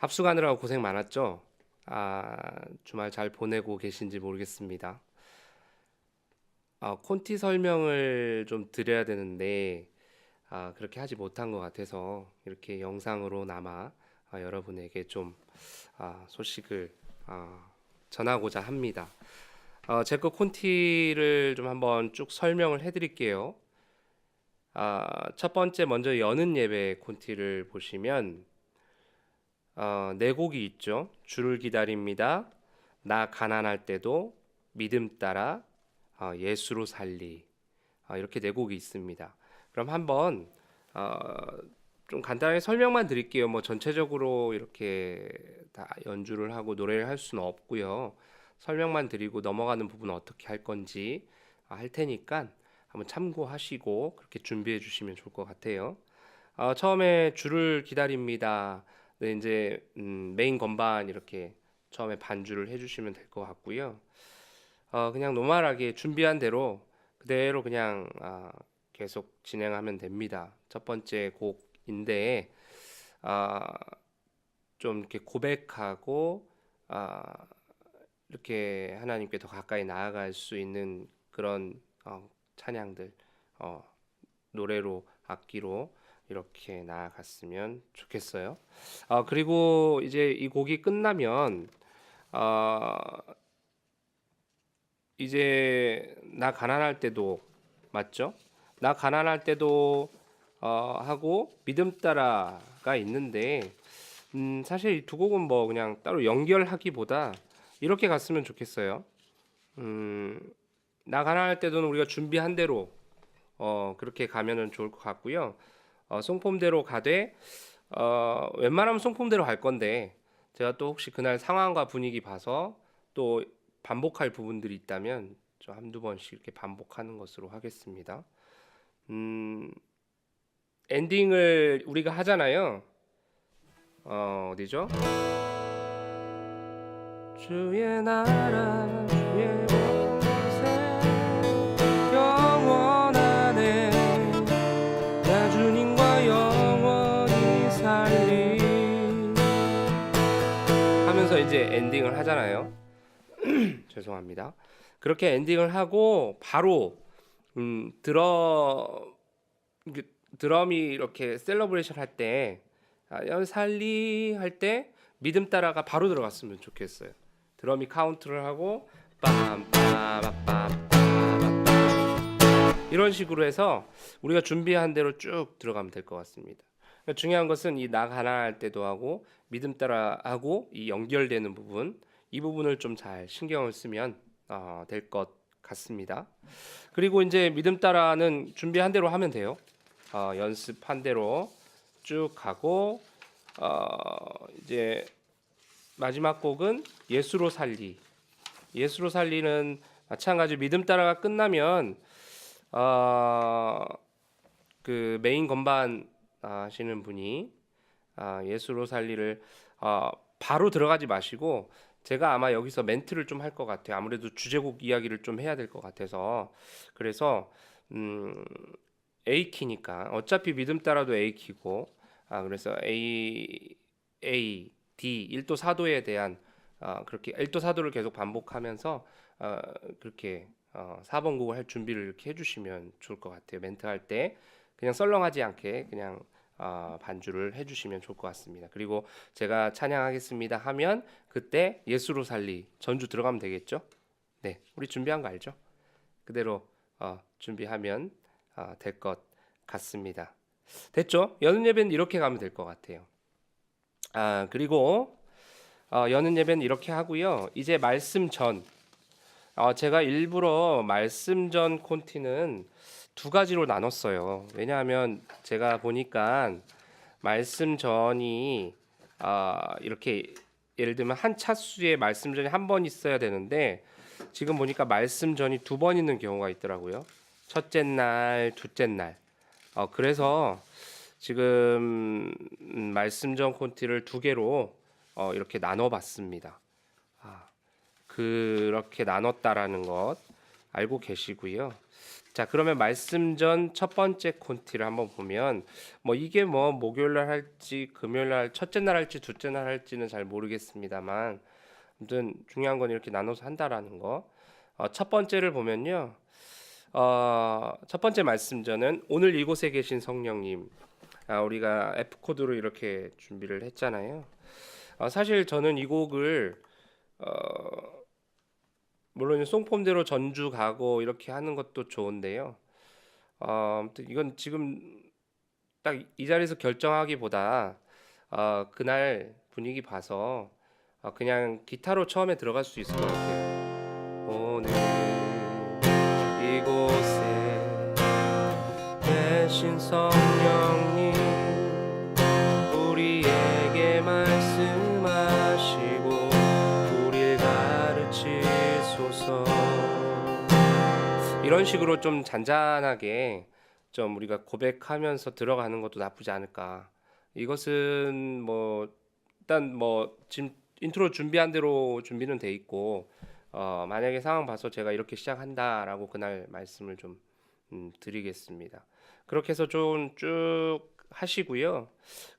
합숙하느라고 고생 많았죠? 아, 주말 잘 보내고 계신지 모르겠습니다. 아, 콘티 설명을 좀 드려야 되는데, 아, 그렇게 하지 못한 것 같아서 이렇게 영상으로나마 아, 여러분에게 좀 아, 소식을 아, 전하고자 합니다. 어, 제거 콘티를 좀 한번 쭉 설명을 해드릴게요. 아, 첫 번째 먼저 여는 예배 콘티를 보시면 어, 네 곡이 있죠. 주를 기다립니다. 나 가난할 때도 믿음 따라 어, 예수로 살리 어, 이렇게 네 곡이 있습니다. 그럼 한번 어, 좀 간단하게 설명만 드릴게요. 뭐 전체적으로 이렇게 다 연주를 하고 노래를 할 수는 없고요. 설명만 드리고 넘어가는 부분은 어떻게 할 건지 아, 할 테니까 한번 참고하시고 그렇게 준비해 주시면 좋을 것 같아요. 어, 처음에 주를 기다립니다. 네, 이제 음, 메인 건반 이렇게 처음에 반주를 해주시면 될 것 같고요. 어, 그냥 노멀하게 준비한 대로 그대로 그냥 아, 계속 진행하면 됩니다. 첫 번째 곡인데 아, 좀 이렇게 고백하고 아, 이렇게 하나님께 더 가까이 나아갈 수 있는 그런 어, 찬양들 어, 노래로 악기로 이렇게 나아갔으면 좋겠어요. 아, 그리고 이제 이 곡이 끝나면 아, 이제 나 가난할 때도 맞죠? 나 가난할 때도 어, 하고 믿음 따라가 있는데 음, 사실 이 두 곡은 뭐 그냥 따로 연결하기보다 이렇게 갔으면 좋겠어요. 음, 나 가난할 때도 우리가 준비한 대로 어, 그렇게 가면은 좋을 것 같고요. 어, 송폼대로 가되 어, 웬만하면 송폼대로 갈 건데 제가 또 혹시 그날 상황과 분위기 봐서 또 반복할 부분들이 있다면 좀 한두 번씩 이렇게 반복하는 것으로 하겠습니다. 음, 엔딩을 우리가 하잖아요. 어, 어디죠? 주의 나라 주의 엔딩을 하잖아요. 죄송합니다. 그렇게 엔딩을 하고 바로 음, 드럼 그 드럼이 이렇게 셀러브레이션 할때 아, 살리 할 때 믿음 따라가 바로 들어갔으면 좋겠어요. 드럼이 카운트를 하고 빰빰빰빰빰 이런 식으로 해서 우리가 준비한 대로 쭉 들어가면 될 것 같습니다. 중요한 것은 이 나 가난할 때도 하고 믿음 따라 하고 이 연결되는 부분 이 부분을 좀 잘 신경을 쓰면 어, 될것 같습니다. 그리고 이제 믿음 따라는 준비한 대로 하면 돼요. 어, 연습한 대로 쭉 가고 어, 이제 마지막 곡은 예수로 살리. 예수로 살리는 마찬가지 믿음 따라가 끝나면 어, 그 메인 건반 하시는 분이 아, 예수로 살리를 어, 바로 들어가지 마시고 제가 아마 여기서 멘트를 좀 할 것 같아요. 아무래도 주제곡 이야기를 좀 해야 될 것 같아서 그래서 음, A 키니까 어차피 믿음 따라도 A 키고 아 그래서 A A D 1도 4도에 대한 어, 그렇게 1도 4도를 계속 반복하면서 어, 그렇게 어, 4번 곡을 할 준비를 이렇게 해주시면 좋을 것 같아요. 멘트 할 때 그냥 썰렁하지 않게 그냥 어, 반주를 해주시면 좋을 것 같습니다. 그리고 제가 찬양하겠습니다 하면 그때 예수로 살리 전주 들어가면 되겠죠? 네, 우리 준비한 거 알죠? 그대로 어, 준비하면 어, 될것 같습니다. 됐죠? 여는 예배는 이렇게 가면 될 것 같아요. 아 그리고 어, 여는 예배는 이렇게 하고요. 이제 말씀 전 어, 제가 일부러 말씀 전 콘티는 두 가지로 나눴어요. 왜냐하면 제가 보니까 말씀 전이 아, 이렇게 예를 들면 한 차수에 말씀 전이 한 번 있어야 되는데 지금 보니까 말씀 전이 두 번 있는 경우가 있더라고요. 첫째 날, 둘째 날. 어, 그래서 지금 음, 말씀 전 콘티를 두 개로 어, 이렇게 나눠봤습니다. 아, 그렇게 나눴다라는 것 알고 계시고요. 자 그러면 말씀 전 첫 번째 콘티를 한번 보면 뭐 이게 뭐 목요일 날 할지 금요일 날 첫째 날 할지 둘째 날 할지는 잘 모르겠습니다만 아무튼 중요한 건 이렇게 나눠서 한다라는 거. 어, 첫 번째를 보면요. 어, 첫 번째 말씀 전은 오늘 이곳에 계신 성령님. 아, 우리가 F 코드로 이렇게 준비를 했잖아요. 어, 사실 저는 이 곡을 어, 물론 송폼대로 전주 가고 이렇게 하는 것도 좋은데요. 어, 이건 지금 딱 이 자리에서 결정하기보다 어, 그날 분위기 봐서 어, 그냥 기타로 처음에 들어갈 수 있을 것 같아요. 오늘 이곳에 계신 성령 이런 식으로 좀 잔잔하게 좀 우리가 고백하면서 들어가는 것도 나쁘지 않을까 이것은 뭐 일단 뭐 지금 인트로 준비한 대로 준비는 돼 있고 어 만약에 상황 봐서 제가 이렇게 시작한다라고 그날 말씀을 좀 음, 드리겠습니다. 그렇게 해서 좀 쭉 하시고요.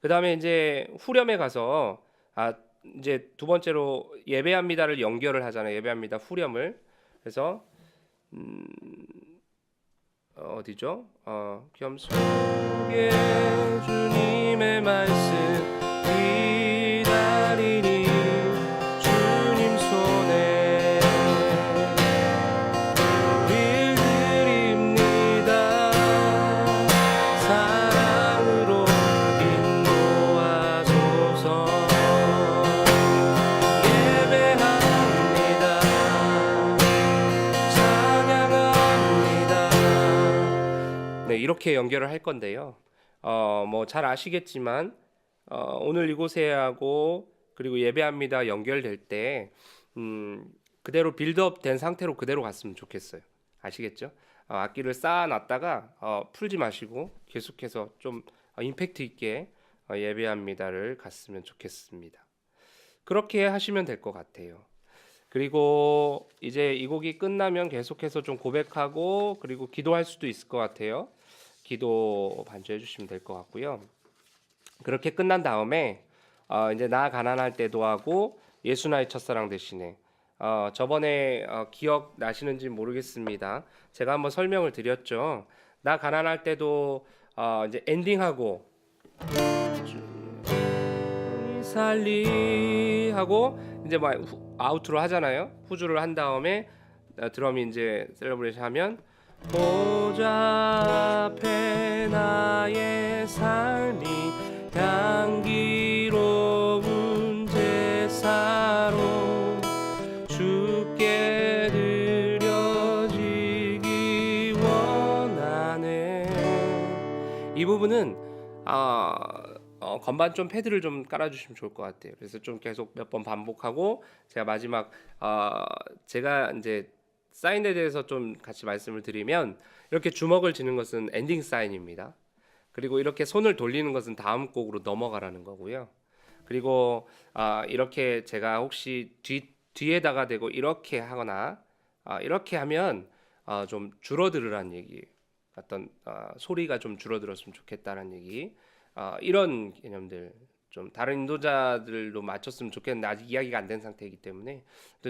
그 다음에 이제 후렴에 가서 아 이제 두 번째로 예배합니다를 연결을 하잖아요. 예배합니다 후렴을 그래서 음, 어, 어디죠? 어, 겸손하게 주님의 말씀 이렇게 연결을 할 건데요 어 뭐 잘 아시겠지만 어, 오늘 이곳에 하고 그리고 예배합니다 연결될 때 음, 그대로 빌드업 된 상태로 그대로 갔으면 좋겠어요. 아시겠죠? 어, 악기를 쌓아놨다가 어, 풀지 마시고 계속해서 좀 어, 임팩트 있게 어, 예배합니다를 갔으면 좋겠습니다. 그렇게 하시면 될 것 같아요. 그리고 이제 이 곡이 끝나면 계속해서 좀 고백하고 그리고 기도할 수도 있을 것 같아요. 기도 반주해 주시면 될 것 같고요. 그렇게 끝난 다음에 어, 이제 나 가난할 때도 하고 예수 나의 첫사랑 대신에 어, 저번에 어, 기억 나시는지 모르겠습니다. 제가 한번 설명을 드렸죠. 나 가난할 때도 어, 이제 엔딩하고 살리 하고 이제 막 후- 아우트로 하잖아요. 후주를 한 다음에 어, 드럼이 이제 셀러브레이션 하면 보좌 앞에 나의 삶이 향기로운 제사로 주께 드려지기 원하네 이 부분은 아 어, 건반 좀 패드를 좀 깔아주시면 좋을 것 같아요. 그래서 좀 계속 몇 번 반복하고 제가 마지막 어, 제가 이제 사인에 대해서 좀 같이 말씀을 드리면 이렇게 주먹을 쥐는 것은 엔딩 사인입니다. 그리고 이렇게 손을 돌리는 것은 다음 곡으로 넘어가라는 거고요. 그리고 아, 이렇게 제가 혹시 뒤 뒤에다가 대고 이렇게 하거나 아, 이렇게 하면 아, 좀 줄어들으란 얘기. 어떤 아, 소리가 좀 줄어들었으면 좋겠다는 얘기. 아, 이런 개념들 좀 다른 인도자들도 맞췄으면 좋겠는데 아직 이야기가 안 된 상태이기 때문에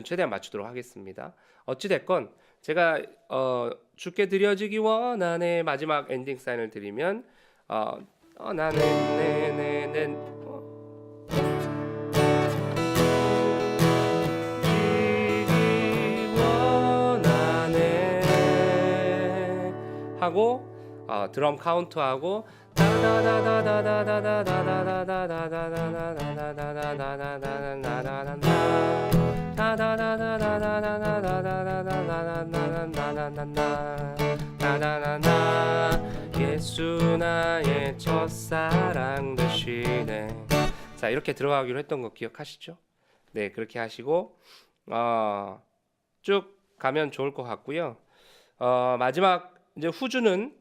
최대한 맞추도록 하겠습니다. 어찌 됐건 제가 어, 주께 드려지기 원하네 마지막 엔딩 사인을 드리면 어, 어 나는 내내내 어, 지기 원하네 하고 어, 드럼 카운트하고 자 이렇게 들어가기로 했던 거 기억하시죠? 네 그렇게 하시고 어, 쭉 가면 좋을 것 같고요 어, 마지막 이제 후주는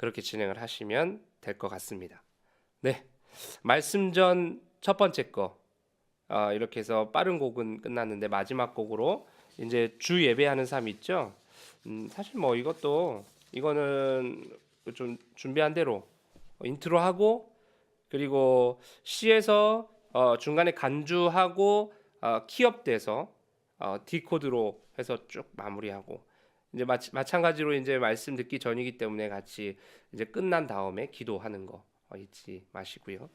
그렇게 진행을 하시면 될 것 같습니다. 네, 말씀 전 첫 번째 거 어, 이렇게 해서 빠른 곡은 끝났는데 마지막 곡으로 이제 주 예배하는 삶 있죠. 음, 사실 뭐 이것도 이거는 좀 준비한 대로 인트로 하고 그리고 시에서 어, 중간에 간주하고 어, 키업돼서 어, 디코드로 해서 쭉 마무리하고 이제 마, 마찬가지로 이제 말씀 듣기 전이기 때문에 같이 이제 끝난 다음에 기도하는 거 어, 잊지 마시고요.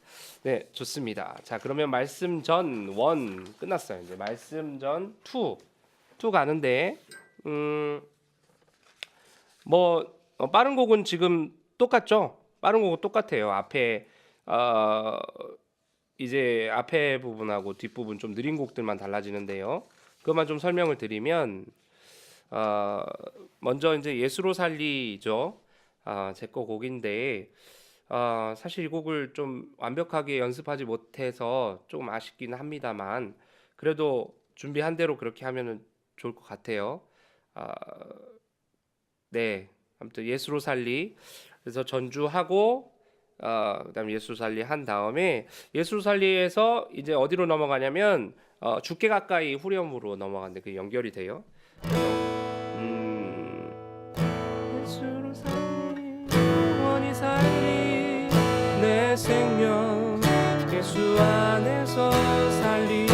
네, 좋습니다. 자, 그러면 말씀 전 원 끝났어요. 이제 말씀 전 투, 투 가는데 음, 뭐 어, 빠른 곡은 지금 똑같죠? 빠른 곡은 똑같아요. 앞에 어, 이제 앞에 부분하고 뒷 부분 좀 느린 곡들만 달라지는데요. 그것만 좀 설명을 드리면 어, 먼저 이제 예수로 살리죠. 아, 제거 곡인데 어, 사실 이 곡을 좀 완벽하게 연습하지 못해서 조금 아쉽긴 합니다만 그래도 준비한 대로 그렇게 하면은 좋을 것 같아요. 아, 네, 아무튼 예수로 살리 그래서 전주하고 어, 그다음 예수 살리 한 다음에 예수 살리에서 이제 어디로 넘어가냐면 어, 죽게 가까이 후렴으로 넘어가는데 그 연결이 돼요. 안에서 살리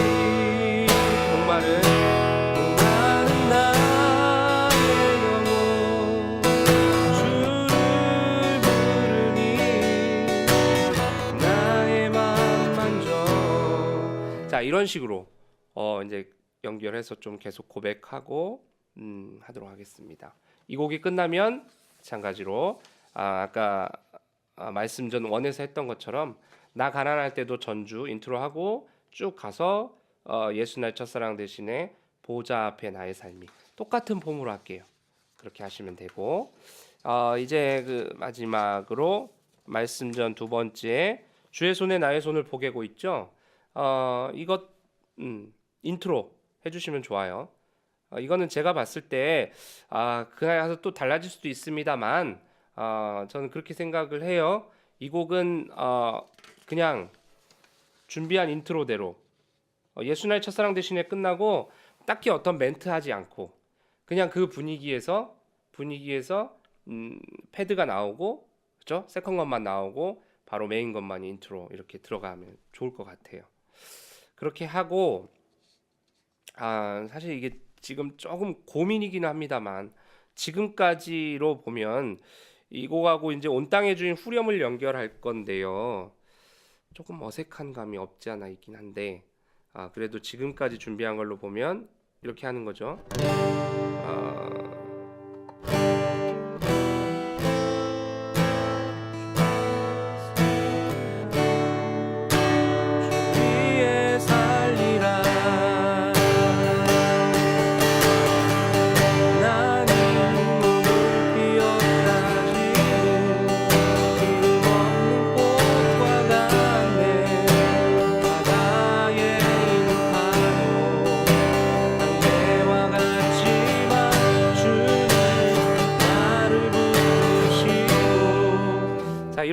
자 이런 식으로 어 이제 연결해서 좀 계속 고백하고 음, 하도록 하겠습니다. 이 곡이 끝나면 마찬가지로 아, 아까 아, 말씀 전 원에서 했던 것처럼 나 가난할 때도 전주 인트로 하고 쭉 가서 어, 예수 날 첫사랑 대신에 보좌 앞에 나의 삶이 똑같은 폼으로 할게요. 그렇게 하시면 되고 어, 이제 그 마지막으로 말씀 전 두 번째 주의 손에 나의 손을 보게고 있죠. 어, 이것 음, 인트로 해주시면 좋아요. 어, 이거는 제가 봤을 때 아, 그날 가서 또 달라질 수도 있습니다만 어, 저는 그렇게 생각을 해요. 이 곡은 어, 그냥 준비한 인트로대로 어, 예수나의 첫사랑 대신에 끝나고 딱히 어떤 멘트 하지 않고 그냥 그 분위기에서 분위기에서 음, 패드가 나오고 그죠? 세컨 것만 나오고 바로 메인 것만 인트로 이렇게 들어가면 좋을 것 같아요. 그렇게 하고 아 사실 이게 지금 조금 고민이긴 합니다만 지금까지로 보면 이 곡하고 이제 온 땅의 주인 후렴을 연결할 건데요. 조금 어색한 감이 없지 않아 있긴 한데 아 그래도 지금까지 준비한 걸로 보면 이렇게 하는 거죠. 아,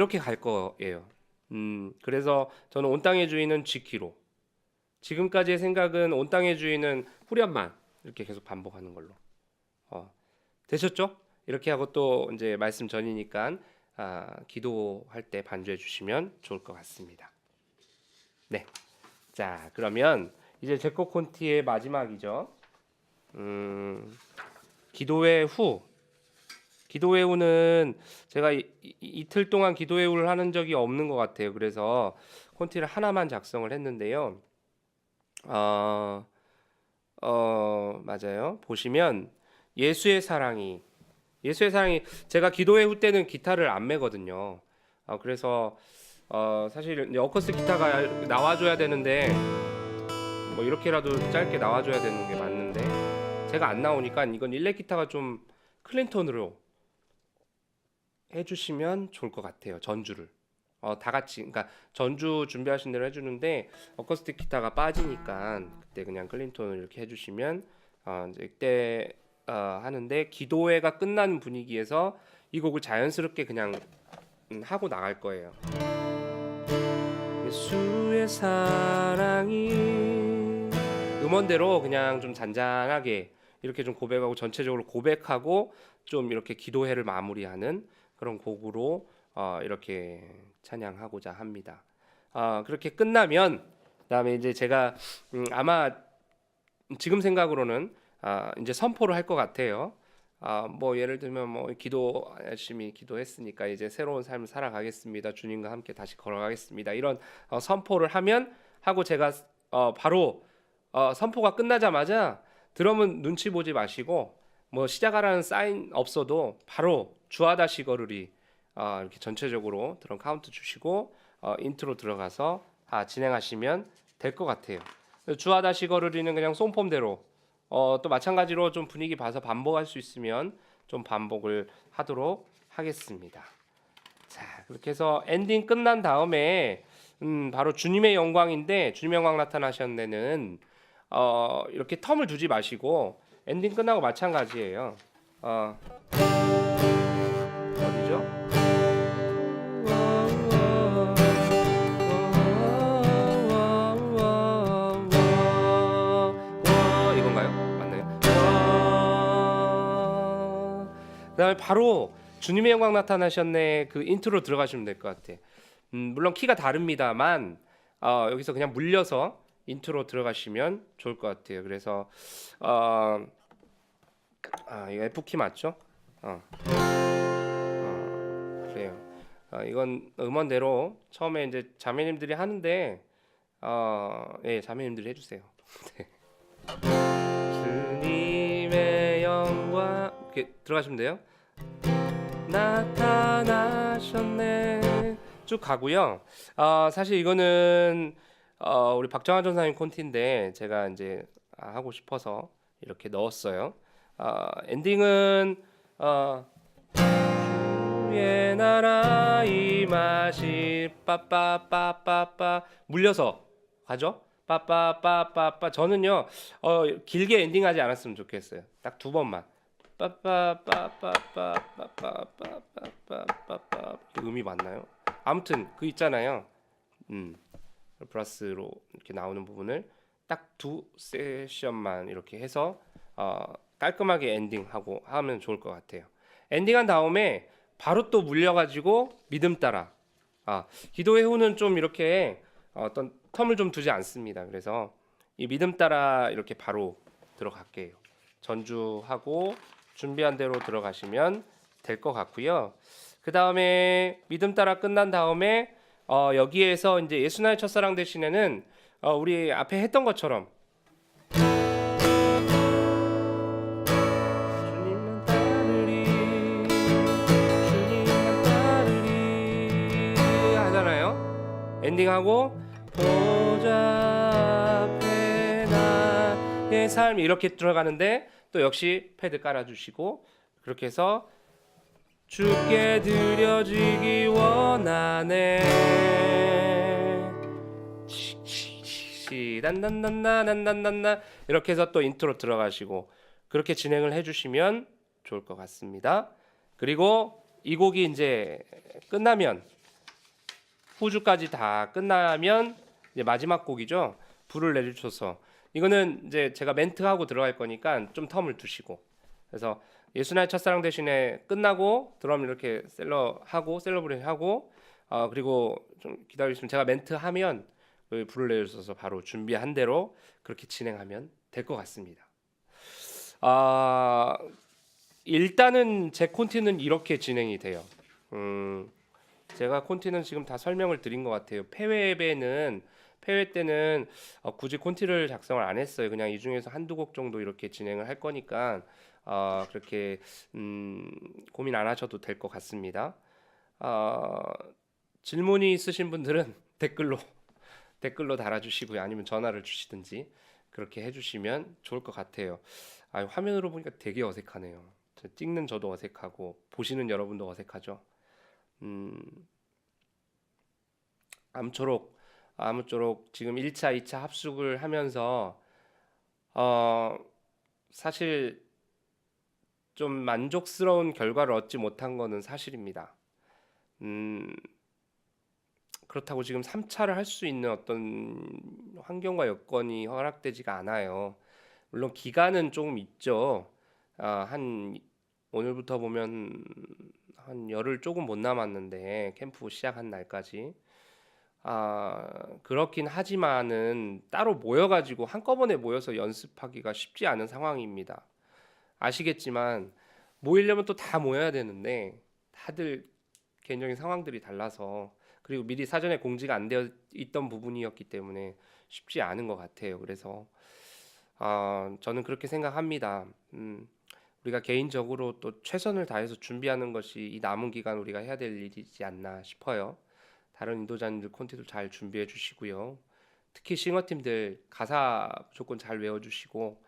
이렇게 갈 거예요 음 그래서 저는 온 땅의 주인은 지키로 지금까지의 생각은 온 땅의 주인은 후렴만 이렇게 계속 반복하는 걸로 어, 되셨죠? 이렇게 하고 또 이제 말씀 전이니까 아, 기도할 때 반주해 주시면 좋을 것 같습니다. 네, 자 그러면 이제 제코 콘티의 마지막이죠. 음, 기도회 후 기도회 후는 제가 이, 이- 이 틀 동안 기도회 후를 하는 적이 없는 것 같아요. 그래서 콘티를 하나만 작성을 했는데요. 어, 어 맞아요. 보시면 예수의 사랑이 예수의 사랑이 제가 기도회 후 때는 기타를 안 매거든요. 어, 그래서 어, 사실 어쿠스 기타가 나와줘야 되는데 뭐 이렇게라도 짧게 나와줘야 되는 게 맞는데 제가 안 나오니까 이건 일렉 기타가 좀 클린톤으로 해주시면 좋을 것 같아요. 전주를. 어, 다 같이, 그러니까 전주 준비하신 대로 해주는데 어쿠스틱 기타가 빠지니까 그때 그냥 클린톤을 이렇게 해주시면 어, 이제 이때 어, 하는데 기도회가 끝난 분위기에서 이 곡을 자연스럽게 그냥 음, 하고 나갈 거예요. 예수의 사랑이 음원대로 그냥 좀 잔잔하게 이렇게 좀 고백하고 전체적으로 고백하고 좀 이렇게 기도회를 마무리하는 그런 곡으로 어, 이렇게 찬양하고자 합니다. 어, 그렇게 끝나면 그다음에 이제 제가 음, 아마 지금 생각으로는 아, 이제 선포를 할 것 같아요. 아, 뭐 예를 들면 뭐 기도 열심히 기도했으니까 이제 새로운 삶을 살아가겠습니다. 주님과 함께 다시 걸어가겠습니다. 이런 어, 선포를 하면 하고 제가 어, 바로 어, 선포가 끝나자마자 드럼은 눈치 보지 마시고 뭐 시작하라는 사인 없어도 바로 주하다시 거르리 어, 이렇게 전체적으로 드럼 카운트 주시고 어, 인트로 들어가서 아, 진행하시면 될 것 같아요. 주하다시 거르리는 그냥 송폼대로 어, 또 마찬가지로 좀 분위기 봐서 반복할 수 있으면 좀 반복을 하도록 하겠습니다. 자 그렇게 해서 엔딩 끝난 다음에 음, 바로 주님의 영광인데 주님의 영광 나타나셨네는 어, 이렇게 텀을 두지 마시고 엔딩 끝나고 마찬가지예요. 어, 그다음에 바로 주님의 영광 나타나셨네 그 인트로 들어가시면 될 것 같아. 음, 물론 키가 다릅니다만 어, 여기서 그냥 물려서 인트로 들어가시면 좋을 것 같아요. 그래서 어, 아 이거 F 키 맞죠? 어. 어, 그래요. 어, 이건 음원대로 처음에 이제 자매님들이 하는데 어, 예, 자매님들이 해주세요. 네. 주님의 영광 이렇게 들어가시면 돼요. 나타나셨네 쭉 가고요. 어, 사실 이거는 어, 우리 박정환 전사님 콘티인데 제가 이제 하고 싶어서 이렇게 넣었어요. 어, 엔딩은 어, 주의 나라 임하시 빠빠빠빠빠 물려서 가죠. 빠빠빠빠빠 저는요 어, 길게 엔딩하지 않았으면 좋겠어요. 딱 두 번만. 빠빠빠빠빠빠빠빠빠빠빠 음이 맞나요? 아무튼 그 있잖아요. 음 플러스로 이렇게 나오는 부분을 딱 두 세션만 이렇게 해서 어, 깔끔하게 엔딩하고 하면 좋을 것 같아요. 엔딩한 다음에 바로 또 물려가지고 믿음 따라. 아 기도의 후는 좀 이렇게 어떤 텀을 좀 두지 않습니다. 그래서 이 믿음 따라 이렇게 바로 들어갈게요. 전주하고 준비한 대로 들어가시면 될 것 같고요. 그 다음에 믿음 따라 끝난 다음에 어, 여기에서 이제 예수 나의 첫사랑 대신에는 어, 우리 앞에 했던 것처럼. 엔딩하고 보좌 앞에 나의 삶 이렇게 들어가는데 또 역시 패드 깔아주시고 그렇게 해서 주께 드려지기 원하네 시단단단단단단단 이렇게 해서 또 인트로 들어가시고 그렇게 진행을 해주시면 좋을 것 같습니다. 그리고 이 곡이 이제 끝나면 후주까지 다 끝나면 이제 마지막 곡이죠. 불을 내주셔서 이거는 이제 제가 멘트하고 들어갈 거니까 좀 텀을 두시고 그래서 예수 나의 첫사랑 대신에 끝나고 드럼 이렇게 셀러 하고 셀러브레이션 하고 어 그리고 좀 기다리시면 제가 멘트 하면 그 불을 내주셔서 바로 준비한 대로 그렇게 진행하면 될 것 같습니다. 아 일단은 제 콘티는 이렇게 진행이 돼요. 음 제가 콘티는 지금 다 설명을 드린 것 같아요. 폐회배는 폐회 때는 어, 굳이 콘티를 작성을 안 했어요. 그냥 이 중에서 한두 곡 정도 이렇게 진행을 할 거니까 어, 그렇게 음, 고민 안 하셔도 될 것 같습니다. 어, 질문이 있으신 분들은 댓글로 댓글로 달아주시고요. 아니면 전화를 주시든지 그렇게 해주시면 좋을 것 같아요. 아, 화면으로 보니까 되게 어색하네요. 저 찍는 저도 어색하고 보시는 여러분도 어색하죠. 음, 아무쪼록 아무쪼록 지금 1차, 2차 합숙을 하면서 어, 사실 좀 만족스러운 결과를 얻지 못한 거는 사실입니다. 음, 그렇다고 지금 3차를 할 수 있는 어떤 환경과 여건이 허락되지가 않아요. 물론 기간은 조금 있죠. 아, 한 오늘부터 보면 한 열흘 조금 못 남았는데 캠프 시작한 날까지 아, 그렇긴 하지만은 따로 모여가지고 한꺼번에 모여서 연습하기가 쉽지 않은 상황입니다. 아시겠지만 모이려면 또 다 모여야 되는데 다들 개인적인 상황들이 달라서 그리고 미리 사전에 공지가 안 되어 있던 부분이었기 때문에 쉽지 않은 것 같아요. 그래서 아, 저는 그렇게 생각합니다. 음, 우리가 개인적으로 또 최선을 다해서 준비하는 것이 이 남은 기간 우리가 해야 될 일이지 않나 싶어요. 다른 인도자님들 콘티도 잘 준비해 주시고요. 특히 싱어팀들 가사 무조건 잘 외워주시고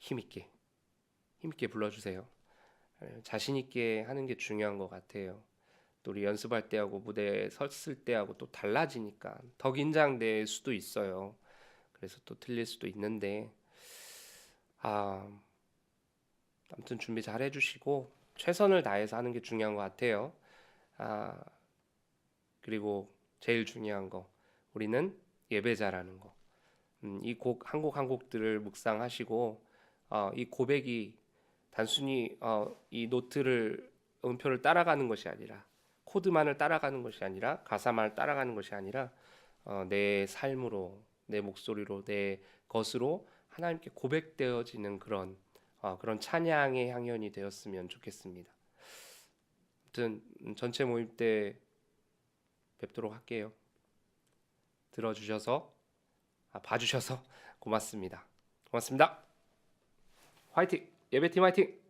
힘있게 힘있게 불러주세요. 에, 자신 있게 하는 게 중요한 것 같아요. 또 우리 연습할 때하고 무대에 섰을 때하고 또 달라지니까 더 긴장될 수도 있어요. 그래서 또 틀릴 수도 있는데 아 아무튼 준비 잘 해주시고 최선을 다해서 하는 게 중요한 것 같아요. 아 그리고 제일 중요한 거 우리는 예배자라는 거. 음, 이곡 한 곡 한 곡들을 묵상하시고 어, 이 고백이 단순히 어, 이 노트를 음표를 따라가는 것이 아니라 코드만을 따라가는 것이 아니라 가사만을 따라가는 것이 아니라 어, 내 삶으로 내 목소리로 내 것으로 하나님께 고백되어지는 그런 어, 그런 찬양의 향연이 되었으면 좋겠습니다. 아무튼 음, 전체 모임 때 뵙도록 할게요. 들어주셔서 아, 봐주셔서 고맙습니다. 고맙습니다. 화이팅! 예배팀 화이팅!